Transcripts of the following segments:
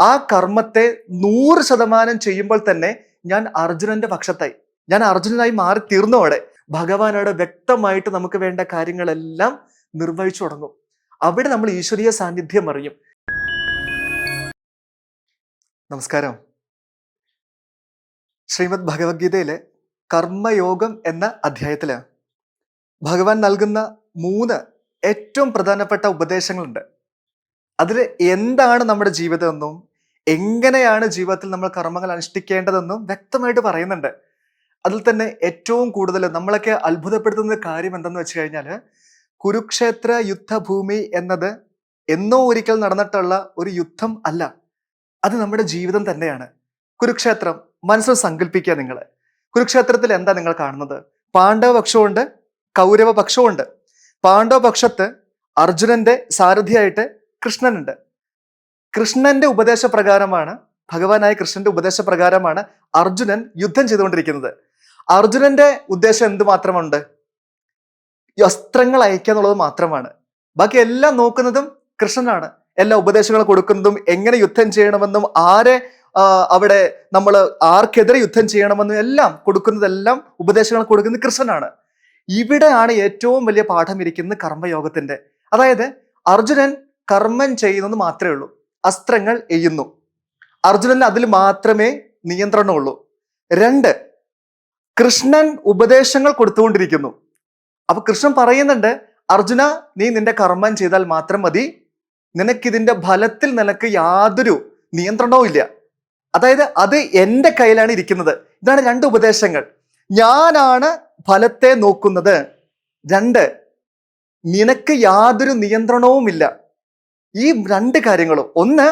ആ കർമ്മത്തെ നൂറ് ശതമാനം ചെയ്യുമ്പോൾ തന്നെ ഞാൻ അർജുനന്റെ പക്ഷത്തായി. ഞാൻ അർജുനനായി മാറി തീർന്നോടെ ഭഗവാനോട് വ്യക്തമായിട്ട് നമുക്ക് വേണ്ട കാര്യങ്ങളെല്ലാം നിർവഹിച്ചു തുടങ്ങും. അവിടെ നമ്മൾ ഈശ്വരീയ സാന്നിധ്യം അറിയും. നമസ്കാരം. ശ്രീമദ് ഭഗവത്ഗീതയിലെ കർമ്മയോഗം എന്ന അധ്യായത്തിൽ ഭഗവാൻ നൽകുന്ന മൂന്ന് ഏറ്റവും പ്രധാനപ്പെട്ട ഉപദേശങ്ങളുണ്ട്. അതിൽ എന്താണ് നമ്മുടെ ജീവിതമെന്നും എങ്ങനെയാണ് ജീവിതത്തിൽ നമ്മൾ കർമ്മങ്ങൾ അനുഷ്ഠിക്കേണ്ടതെന്നും വ്യക്തമായിട്ട് പറയുന്നുണ്ട്. അതിൽ തന്നെ ഏറ്റവും കൂടുതൽ നമ്മളൊക്കെ അത്ഭുതപ്പെടുത്തുന്ന കാര്യം എന്തെന്ന് വെച്ച് കഴിഞ്ഞാൽ കുരുക്ഷേത്ര യുദ്ധഭൂമി എന്നത് എന്നോ ഒരിക്കൽ നടന്നിട്ടുള്ള ഒരു യുദ്ധം അല്ല. അത് നമ്മുടെ ജീവിതം തന്നെയാണ്. കുരുക്ഷേത്രം മനസ്സിൽ സങ്കല്പിക്കുക നിങ്ങൾ കുരുക്ഷേത്രത്തിൽ എന്താ നിങ്ങൾ കാണുന്നത്? പാണ്ഡവ പക്ഷമുണ്ട് കൗരവ പക്ഷമുണ്ട് പാണ്ഡവ പക്ഷത്ത് അർജുനന്റെ സാരഥിയായിട്ട് കൃഷ്ണനുണ്ട്. കൃഷ്ണന്റെ ഉപദേശപ്രകാരമാണ് ഭഗവാനായ കൃഷ്ണന്റെ ഉപദേശപ്രകാരമാണ് അർജുനൻ യുദ്ധം ചെയ്തുകൊണ്ടിരിക്കുന്നത്. അർജുനന്റെ ഉദ്ദേശം എന്ത് മാത്രമുണ്ട്? വസ്ത്രങ്ങൾ അയക്കുക എന്നുള്ളത് മാത്രമാണ്. ബാക്കി എല്ലാം നോക്കുന്നതും കൃഷ്ണനാണ്. എല്ലാ ഉപദേശങ്ങളും കൊടുക്കുന്നതും എങ്ങനെ യുദ്ധം ചെയ്യണമെന്നും ആരെ അവിടെ നമ്മൾ ആർക്കെതിരെ യുദ്ധം ചെയ്യണമെന്നും എല്ലാം കൊടുക്കുന്നതെല്ലാം ഉപദേശങ്ങൾ കൊടുക്കുന്നത് കൃഷ്ണനാണ്. ഇവിടെയാണ് ഏറ്റവും വലിയ പാഠം ഇരിക്കുന്നത് കർമ്മയോഗത്തിന്റെ. അതായത് അർജുനൻ കർമ്മം ചെയ്യുന്നെന്ന് മാത്രമേ ഉള്ളൂ. അസ്ത്രങ്ങൾ എയ്യുന്നു. അർജുനന് അതിൽ മാത്രമേ നിയന്ത്രണമുള്ളൂ. രണ്ട് കൃഷ്ണൻ ഉപദേശങ്ങൾ കൊടുത്തുകൊണ്ടിരിക്കുന്നു. അപ്പൊ കൃഷ്ണൻ പറയുന്നുണ്ട് അർജുന നീ നിന്റെ കർമ്മം ചെയ്താൽ മാത്രം മതി. നിനക്കിതിന്റെ ഫലത്തിൽ നിനക്ക് യാതൊരു നിയന്ത്രണവും ഇല്ല. അതായത് അത് എന്റെ കയ്യിലാണ് ഇരിക്കുന്നത്. ഇതാണ് രണ്ട് ഉപദേശങ്ങൾ. ഞാനാണ് ഫലത്തെ നോക്കുന്നത്. രണ്ട് നിനക്ക് യാതൊരു നിയന്ത്രണവുമില്ല. ഈ രണ്ട് കാര്യങ്ങളും. ഒന്ന്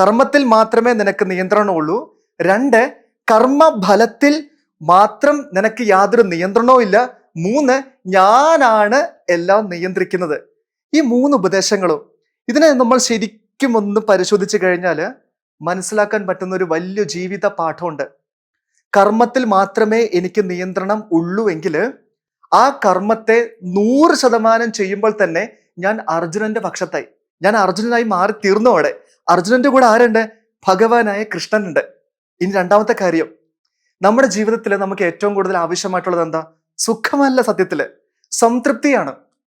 കർമ്മത്തിൽ മാത്രമേ നിനക്ക് നിയന്ത്രണമുള്ളൂ. രണ്ട് കർമ്മഫലത്തിൽ മാത്രം നിനക്ക് യാതൊരു നിയന്ത്രണവും ഇല്ല. മൂന്ന് ഞാനാണ് എല്ലാം നിയന്ത്രിക്കുന്നത്. ഈ മൂന്ന് ഉപദേശങ്ങളും ഇതിനെ നമ്മൾ ശരിക്കും ഒന്ന് പരിശോധിച്ചു കഴിഞ്ഞാൽ മനസ്സിലാക്കാൻ പറ്റുന്ന ഒരു വലിയ ജീവിത പാഠമുണ്ട്. കർമ്മത്തിൽ മാത്രമേ എനിക്ക് നിയന്ത്രണം ഉള്ളൂ എങ്കിൽ ആ കർമ്മത്തെ നൂറ് ശതമാനം ചെയ്യുമ്പോൾ തന്നെ ഞാൻ അർജുനന്റെ പക്ഷത്തായി. ഞാൻ അർജുനനായി മാറി തീർന്നു അവിടെ. അർജുനന്റെ കൂടെ ആരുണ്ട്? ഭഗവാനായ കൃഷ്ണനുണ്ട്. ഇനി രണ്ടാമത്തെ കാര്യം. നമ്മുടെ ജീവിതത്തിൽ നമുക്ക് ഏറ്റവും കൂടുതൽ ആവശ്യമായിട്ടുള്ളത് എന്താ? സുഖമല്ല സത്യത്തിൽ. സംതൃപ്തിയാണ്.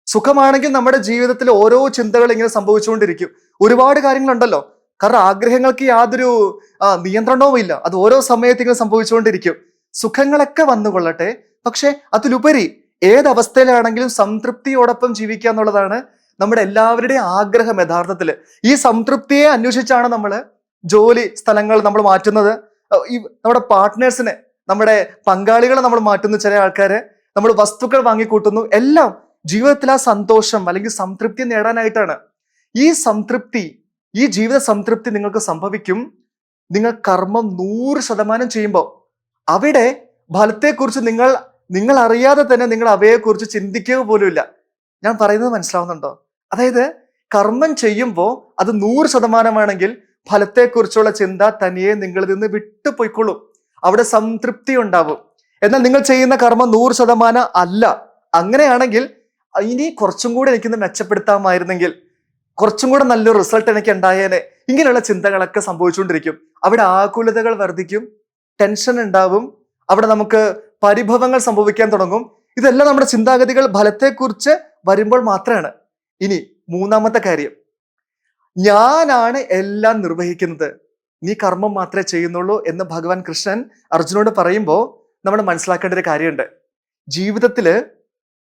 സുഖമാണെങ്കിൽ നമ്മുടെ ജീവിതത്തിൽ ഓരോ ചിന്തകൾ ഇങ്ങനെ സംഭവിച്ചുകൊണ്ടിരിക്കും. ഒരുപാട് കാര്യങ്ങളുണ്ടല്ലോ. കാരണം ആഗ്രഹങ്ങൾക്ക് യാതൊരു നിയന്ത്രണവും ഇല്ല. അത് ഓരോ സമയത്ത് ഇങ്ങനെ സംഭവിച്ചുകൊണ്ടിരിക്കും. സുഖങ്ങളൊക്കെ വന്നുകൊള്ളട്ടെ. പക്ഷെ അതിലുപരി ഏതവസ്ഥയിലാണെങ്കിലും സംതൃപ്തിയോടൊപ്പം ജീവിക്കുക എന്നുള്ളതാണ് നമ്മുടെ എല്ലാവരുടെയും ആഗ്രഹം യഥാർത്ഥത്തിൽ ഈ സംതൃപ്തിയെ അന്വേഷിച്ചാണ് നമ്മൾ ജോലി സ്ഥലങ്ങൾ നമ്മൾ മാറ്റുന്നത്. ഈ നമ്മുടെ പാർട്ട്നേഴ്സിനെ നമ്മുടെ പങ്കാളികളെ നമ്മൾ മാറ്റുന്നു ചില ആൾക്കാരെ നമ്മൾ വസ്തുക്കൾ വാങ്ങിക്കൂട്ടുന്നു. എല്ലാം ജീവിതത്തിൽ ആ സന്തോഷം അല്ലെങ്കിൽ സംതൃപ്തി നേടാനായിട്ടാണ്. ഈ സംതൃപ്തി ഈ ജീവിത സംതൃപ്തി നിങ്ങൾക്ക് സംഭവിക്കും. നിങ്ങൾ കർമ്മം നൂറ് ശതമാനം ചെയ്യുമ്പോൾ അവിടെ ഫലത്തെക്കുറിച്ച് നിങ്ങൾ നിങ്ങൾ അറിയാതെ തന്നെ നിങ്ങൾ അവയെക്കുറിച്ച് ചിന്തിക്കുക പോലുമില്ല. ഞാൻ പറയുന്നത് മനസ്സിലാവുന്നുണ്ടോ? അതായത് കർമ്മം ചെയ്യുമ്പോൾ അത് നൂറ് ശതമാനമാണെങ്കിൽ ഫലത്തെക്കുറിച്ചുള്ള ചിന്ത തനിയെ നിങ്ങളിൽ നിന്ന് വിട്ടുപോയിക്കൊള്ളും. അവിടെ സംതൃപ്തി ഉണ്ടാവും. എന്നാൽ നിങ്ങൾ ചെയ്യുന്ന കർമ്മം നൂറ് ശതമാനം അല്ല. അങ്ങനെയാണെങ്കിൽ ഇനി കുറച്ചും കൂടെ എനിക്കൊന്ന് മെച്ചപ്പെടുത്താമായിരുന്നെങ്കിൽ കുറച്ചും കൂടെ നല്ലൊരു റിസൾട്ട് എനിക്ക് ഉണ്ടായേനെ ഇങ്ങനെയുള്ള ചിന്തകളൊക്കെ സംഭവിച്ചുകൊണ്ടിരിക്കും. അവിടെ ആകുലതകൾ വർദ്ധിക്കും ടെൻഷൻ ഉണ്ടാവും അവിടെ നമുക്ക് പരിഭവങ്ങൾ സംഭവിക്കാൻ തുടങ്ങും. ഇതെല്ലാം നമ്മുടെ ചിന്താഗതികൾ ഫലത്തെക്കുറിച്ച് വരുമ്പോൾ മാത്രമാണ്. ഇനി മൂന്നാമത്തെ കാര്യം. ഞാനാണ് എല്ലാം നിർവഹിക്കുന്നത്. നീ കർമ്മം മാത്രമേ ചെയ്യുന്നുള്ളൂ എന്ന് ഭഗവാൻ കൃഷ്ണൻ അർജുനോട് പറയുമ്പോൾ നമ്മൾ മനസ്സിലാക്കേണ്ട ഒരു കാര്യമുണ്ട്. ജീവിതത്തിൽ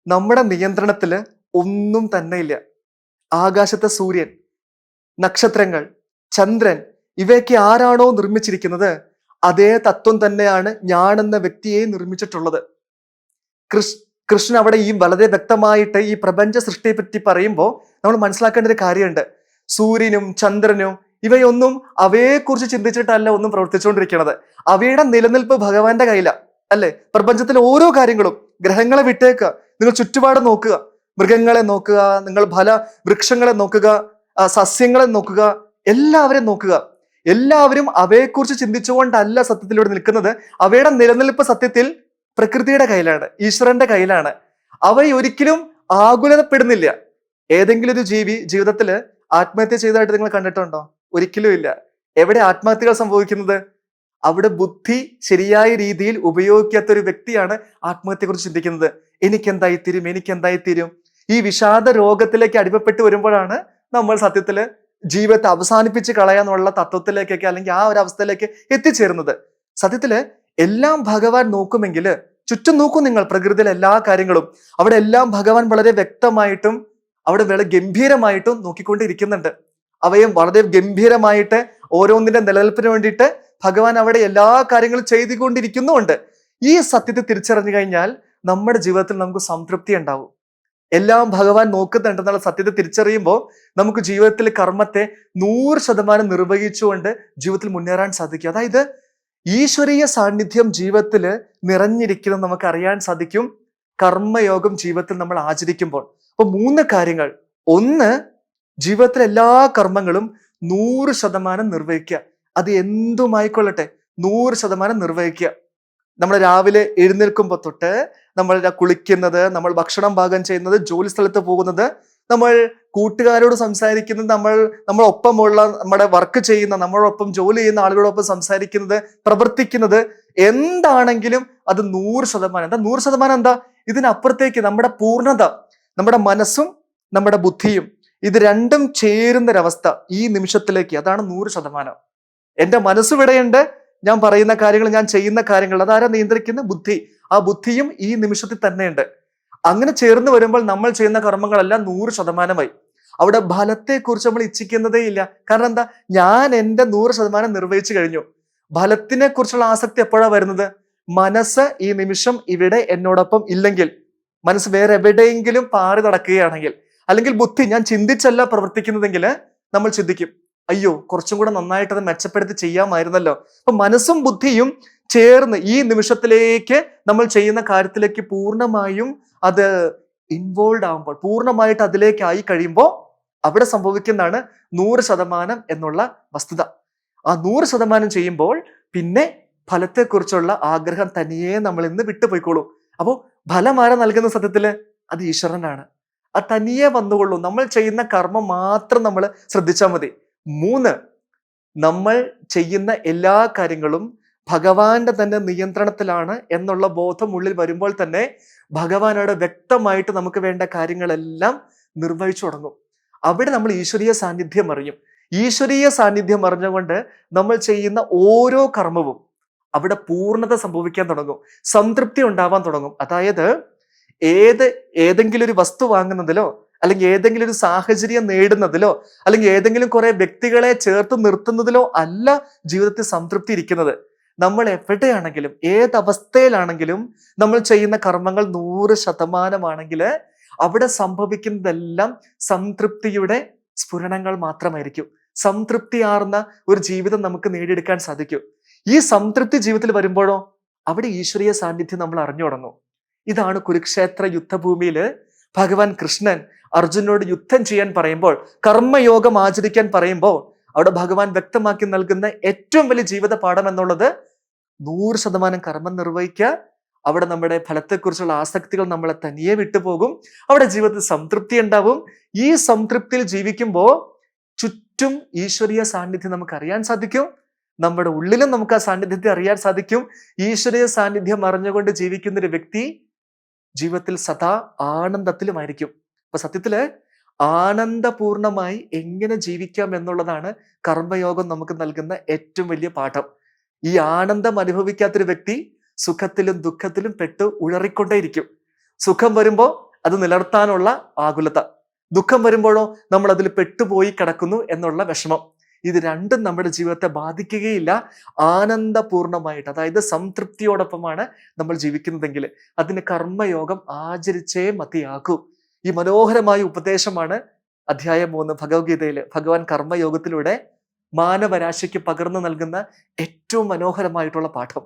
നമ്മുടെ നിയന്ത്രണത്തിൽ ഒന്നും തന്നെ ഇല്ല. ആകാശത്തെ സൂര്യൻ നക്ഷത്രങ്ങൾ ചന്ദ്രൻ ഇവയൊക്കെ ആരാണോ നിർമ്മിച്ചിരിക്കുന്നത്? അതേ തത്വം തന്നെയാണ് ഞാനെന്ന വ്യക്തിയെ നിർമ്മിച്ചിട്ടുള്ളത്. കൃഷ് കൃഷ്ണൻ അവിടെ ഈ വളരെ വ്യക്തമായിട്ട് ഈ പ്രപഞ്ച സൃഷ്ടിയെ പറ്റി പറയുമ്പോൾ നമ്മൾ മനസ്സിലാക്കേണ്ട ഒരു കാര്യമുണ്ട്. സൂര്യനും ചന്ദ്രനും ഇവയൊന്നും അവയെക്കുറിച്ച് ചിന്തിച്ചിട്ടല്ല ഒന്നും പ്രവർത്തിച്ചുകൊണ്ടിരിക്കുന്നത്. അവയുടെ നിലനിൽപ്പ് ഭഗവാന്റെ കയ്യില അല്ലെ? പ്രപഞ്ചത്തിലെ ഓരോ കാര്യങ്ങളും ഗ്രഹങ്ങളെ വിട്ടേക്കുക നിങ്ങൾ ചുറ്റുപാട് നോക്കുക. മൃഗങ്ങളെ നോക്കുക നിങ്ങൾ ഫല വൃക്ഷങ്ങളെ നോക്കുക സസ്യങ്ങളെ നോക്കുക എല്ലാവരെയും നോക്കുക. എല്ലാവരും അവയെക്കുറിച്ച് ചിന്തിച്ചുകൊണ്ടല്ല സത്യത്തിലൂടെ നിൽക്കുന്നത്. അവയുടെ നിലനിൽപ്പ് സത്യത്തിൽ പ്രകൃതിയുടെ കയ്യിലാണ് ഈശ്വരന്റെ കയ്യിലാണ്. അവയൊരിക്കലും ആകുലതപ്പെടുന്നില്ല. ഏതെങ്കിലും ഒരു ജീവി ജീവിതത്തിൽ ആത്മഹത്യ ചെയ്തതായിട്ട് നിങ്ങൾ കണ്ടിട്ടുണ്ടോ? ഒരിക്കലും ഇല്ല. എവിടെ ആത്മഹത്യകൾ സംഭവിക്കുന്നത്? അവിടെ ബുദ്ധി ശരിയായ രീതിയിൽ ഉപയോഗിക്കാത്ത ഒരു വ്യക്തിയാണ് ആത്മഹത്യയെക്കുറിച്ച് ചിന്തിക്കുന്നത്. എനിക്ക് എന്തായിത്തീരും എനിക്ക് എന്തായിത്തീരും ഈ വിഷാദ രോഗത്തിലേക്ക് അടിമപ്പെട്ട് വരുമ്പോഴാണ് നമ്മൾ സത്യത്തിൽ ജീവിതത്തെ അവസാനിപ്പിച്ച് കളയാന്നുള്ള തത്വത്തിലേക്കൊക്കെ അല്ലെങ്കിൽ ആ ഒരു അവസ്ഥയിലേക്ക് എത്തിച്ചേരുന്നത്. സത്യത്തിൽ എല്ലാം ഭഗവാൻ നോക്കുമെങ്കിൽ ചുറ്റും നോക്കൂ നിങ്ങൾ പ്രകൃതിയിലെ എല്ലാ കാര്യങ്ങളും. അവിടെ എല്ലാം ഭഗവാൻ വളരെ വ്യക്തമായിട്ടും അവിടെ വളരെ ഗംഭീരമായിട്ടും നോക്കിക്കൊണ്ടിരിക്കുന്നുണ്ട്. അവയും വളരെ ഗംഭീരമായിട്ട് ഓരോന്നിന്റെ നിലനിൽപ്പിന് വേണ്ടിയിട്ട് ഭഗവാൻ അവിടെ എല്ലാ കാര്യങ്ങളും ചെയ്തുകൊണ്ടിരിക്കുന്നുമുണ്ട്. ഈ സത്യത്തെ തിരിച്ചറിഞ്ഞു കഴിഞ്ഞാൽ നമ്മുടെ ജീവിതത്തിൽ നമുക്ക് സംതൃപ്തി ഉണ്ടാവും. എല്ലാം ഭഗവാൻ നോക്കുന്നുണ്ടെന്നുള്ള സത്യത്തെ തിരിച്ചറിയുമ്പോൾ നമുക്ക് ജീവിതത്തിൽ കർമ്മത്തെ നൂറ് ശതമാനം നിർവഹിച്ചുകൊണ്ട് ജീവിതത്തിൽ മുന്നേറാൻ സാധിക്കും. അതായത് ഈശ്വരീയ സാന്നിധ്യം ജീവിതത്തിൽ നിറഞ്ഞിരിക്കുന്നത് നമുക്ക് അറിയാൻ സാധിക്കും. കർമ്മയോഗം ജീവിതത്തിൽ നമ്മൾ ആചരിക്കുമ്പോൾ. അപ്പൊ മൂന്ന് കാര്യങ്ങൾ. ഒന്ന് ജീവിതത്തിലെ എല്ലാ കർമ്മങ്ങളും നൂറ് ശതമാനം നിർവഹിക്കുക. അത് എന്തുമായിക്കൊള്ളട്ടെ? നൂറ് ശതമാനം നിർവഹിക്കുക. നമ്മൾ രാവിലെ എഴുന്നേൽക്കുമ്പോൾ തൊട്ട് നമ്മൾ കുളിക്കുന്നത് നമ്മൾ ഭക്ഷണം പാകം ചെയ്യുന്നത് ജോലി സ്ഥലത്ത് പോകുന്നത് നമ്മൾ കൂട്ടുകാരോട് സംസാരിക്കുന്നത് നമ്മൾ നമ്മളൊപ്പമുള്ള നമ്മുടെ വർക്ക് ചെയ്യുന്ന നമ്മളോടൊപ്പം ജോലി ചെയ്യുന്ന ആളുകളോടൊപ്പം സംസാരിക്കുന്നത് പ്രവർത്തിക്കുന്നത് എന്താണെങ്കിലും അത് നൂറ് ശതമാനം. എന്താ നൂറ് ശതമാനം എന്താ? ഇതിനപ്പുറത്തേക്ക് നമ്മുടെ പൂർണത നമ്മുടെ മനസ്സും നമ്മുടെ ബുദ്ധിയും ഇത് രണ്ടും ചേരുന്നൊരവസ്ഥ ഈ നിമിഷത്തിലേക്ക്. അതാണ് നൂറ് ശതമാനം. എന്റെ മനസ്സ് ഇവിടെയുണ്ട്. ഞാൻ പറയുന്ന കാര്യങ്ങൾ ഞാൻ ചെയ്യുന്ന കാര്യങ്ങൾ അതാരാ നിയന്ത്രിക്കുന്ന ബുദ്ധി. ആ ബുദ്ധിയും ഈ നിമിഷത്തിൽ തന്നെയുണ്ട്. അങ്ങനെ ചേർന്ന് വരുമ്പോൾ നമ്മൾ ചെയ്യുന്ന കർമ്മങ്ങളെല്ലാം നൂറ് ശതമാനമായി. അവിടെ ഫലത്തെക്കുറിച്ച് നമ്മൾ ഇച്ഛിക്കുന്നതേ ഇല്ല. കാരണം എന്താ? ഞാൻ എന്റെ നൂറ് ശതമാനം നിർവഹിച്ചു കഴിഞ്ഞു. ഫലത്തിനെ കുറിച്ചുള്ള ആസക്തി എപ്പോഴാണ് വരുന്നത്? മനസ്സ് ഈ നിമിഷം ഇവിടെ എന്നോടൊപ്പം ഇല്ലെങ്കിൽ. മനസ്സ് വേറെ എവിടെയെങ്കിലും പാറി നടക്കുകയാണെങ്കിൽ. അല്ലെങ്കിൽ ബുദ്ധി ഞാൻ ചിന്തിച്ചല്ല പ്രവർത്തിക്കുന്നതെങ്കിൽ നമ്മൾ ചിന്തിക്കും. അയ്യോ കുറച്ചും കൂടെ നന്നായിട്ട് അത് മെച്ചപ്പെടുത്തി ചെയ്യാമായിരുന്നല്ലോ. അപ്പൊ മനസ്സും ബുദ്ധിയും ചേർന്ന് ഈ നിമിഷത്തിലേക്ക് നമ്മൾ ചെയ്യുന്ന കാര്യത്തിലേക്ക് പൂർണമായും അത് ഇൻവോൾവ് ആകുമ്പോൾ പൂർണമായിട്ട് അതിലേക്കായി കഴിയുമ്പോൾ അവിടെ സംഭവിക്കുന്നതാണ് നൂറ് ശതമാനം എന്നുള്ള വസ്തുത. ആ നൂറ് ശതമാനം ചെയ്യുമ്പോൾ പിന്നെ ഫലത്തെക്കുറിച്ചുള്ള ആഗ്രഹം തനിയെ നമ്മൾ ഇന്ന് വിട്ടുപോയിക്കോളൂ. അപ്പോൾ ഫലം ആരെ നൽകുന്ന സത്യത്തിൽ? അത് ഈശ്വരനാണ്. അത് തനിയെ വന്നുകൊള്ളൂ. നമ്മൾ ചെയ്യുന്ന കർമ്മം മാത്രം നമ്മൾ ശ്രദ്ധിച്ചാൽ മതി. മൂന്ന് നമ്മൾ ചെയ്യുന്ന എല്ലാ കാര്യങ്ങളും ഭഗവാന്റെ തന്നെ നിയന്ത്രണത്തിലാണ് എന്നുള്ള ബോധം ഉള്ളിൽ വരുമ്പോൾ തന്നെ ഭഗവാനോട് വ്യക്തമായിട്ട് നമുക്ക് വേണ്ട കാര്യങ്ങളെല്ലാം നിർവഹിച്ചു തുടങ്ങും. അവിടെ നമ്മൾ ഈശ്വരീയ സാന്നിധ്യം അറിയും. ഈശ്വരീയ സാന്നിധ്യം അറിഞ്ഞുകൊണ്ട് നമ്മൾ ചെയ്യുന്ന ഓരോ കർമ്മവും അവിടെ പൂർണത സംഭവിക്കാൻ തുടങ്ങും. സംതൃപ്തി ഉണ്ടാവാൻ തുടങ്ങും. അതായത് ഏത് ഏതെങ്കിലും ഒരു വസ്തു വാങ്ങുന്നതിലോ അല്ലെങ്കിൽ ഏതെങ്കിലും ഒരു സാഹചര്യം നേടുന്നതിലോ അല്ലെങ്കിൽ ഏതെങ്കിലും കുറെ വ്യക്തികളെ ചേർത്ത് നിർത്തുന്നതിലോ അല്ല ജീവിതത്തിൽ സംതൃപ്തി ഇരിക്കുന്നത്. നമ്മൾ എവിടെയാണെങ്കിലും ഏത് അവസ്ഥയിലാണെങ്കിലും നമ്മൾ ചെയ്യുന്ന കർമ്മങ്ങൾ നൂറ് ശതമാനമാണെങ്കിൽ അവിടെ സംഭവിക്കുന്നതെല്ലാം സംതൃപ്തിയുടെ സ്ഫുരണങ്ങൾ മാത്രമായിരിക്കും. സംതൃപ്തിയാർന്ന ഒരു ജീവിതം നമുക്ക് നേടിയെടുക്കാൻ സാധിക്കും. ഈ സംതൃപ്തി ജീവിതത്തിൽ വരുമ്പോഴോ അവിടെ ഈശ്വരീയ സാന്നിധ്യം നമ്മൾ അറിഞ്ഞു തുടങ്ങും. ഇതാണ് കുരുക്ഷേത്ര യുദ്ധഭൂമിയിൽ ഭഗവാൻ കൃഷ്ണൻ അർജുനോട് യുദ്ധം ചെയ്യാൻ പറയുമ്പോൾ കർമ്മയോഗം ആചരിക്കാൻ പറയുമ്പോൾ അവിടെ ഭഗവാൻ വ്യക്തമാക്കി നൽകുന്ന ഏറ്റവും വലിയ ജീവിത പാഠം എന്നുള്ളത് നൂറ് ശതമാനം കർമ്മം നിർവഹിക്കുക. അവിടെ നമ്മുടെ ഫലത്തെക്കുറിച്ചുള്ള ആസക്തികൾ നമ്മളെ തനിയെ വിട്ടുപോകും. അവിടെ ജീവിതത്തിൽ സംതൃപ്തി ഉണ്ടാവും. ഈ സംതൃപ്തിയിൽ ജീവിക്കുമ്പോൾ ചുറ്റും ഈശ്വരീയ സാന്നിധ്യം നമുക്ക് അറിയാൻ സാധിക്കും. നമ്മുടെ ഉള്ളിലും നമുക്ക് ആ സാന്നിധ്യത്തെ അറിയാൻ സാധിക്കും. ഈശ്വരീയ സാന്നിധ്യം അറിഞ്ഞുകൊണ്ട് ജീവിക്കുന്ന ഒരു വ്യക്തി ജീവിതത്തിൽ സദാ ആനന്ദത്തിലുമായിരിക്കും. അപ്പൊ സത്യത്തിൽ ആനന്ദപൂർണമായി എങ്ങനെ ജീവിക്കാം എന്നുള്ളതാണ് കർമ്മയോഗം നമുക്ക് നൽകുന്ന ഏറ്റവും വലിയ പാഠം. ഈ ആനന്ദം അനുഭവിക്കാത്തൊരു വ്യക്തി സുഖത്തിലും ദുഃഖത്തിലും പെട്ട് ഉഴറിക്കൊണ്ടേയിരിക്കും. സുഖം വരുമ്പോൾ അത് നിലർത്താനുള്ള ആകുലത. ദുഃഖം വരുമ്പോഴോ നമ്മൾ അതിൽ പെട്ടുപോയി കിടക്കുന്നു എന്നുള്ള വിഷമം. ഇത് രണ്ടും നമ്മുടെ ജീവിതത്തെ ബാധിക്കുകയില്ല. ആനന്ദപൂർണമായിട്ട് അതായത് സംതൃപ്തിയോടൊപ്പമാണ് നമ്മൾ ജീവിക്കുന്നതെങ്കിൽ അതിന് കർമ്മയോഗം ആചരിച്ചേ മതിയാകൂ. ഈ മനോഹരമായ ഉപദേശമാണ് അധ്യായം മൂന്ന് ഭഗവത്ഗീതയിൽ ഭഗവാൻ കർമ്മയോഗത്തിലൂടെ മാനവരാശിക്ക് പകർന്നു നൽകുന്ന ഏറ്റവും മനോഹരമായിട്ടുള്ള പാഠം.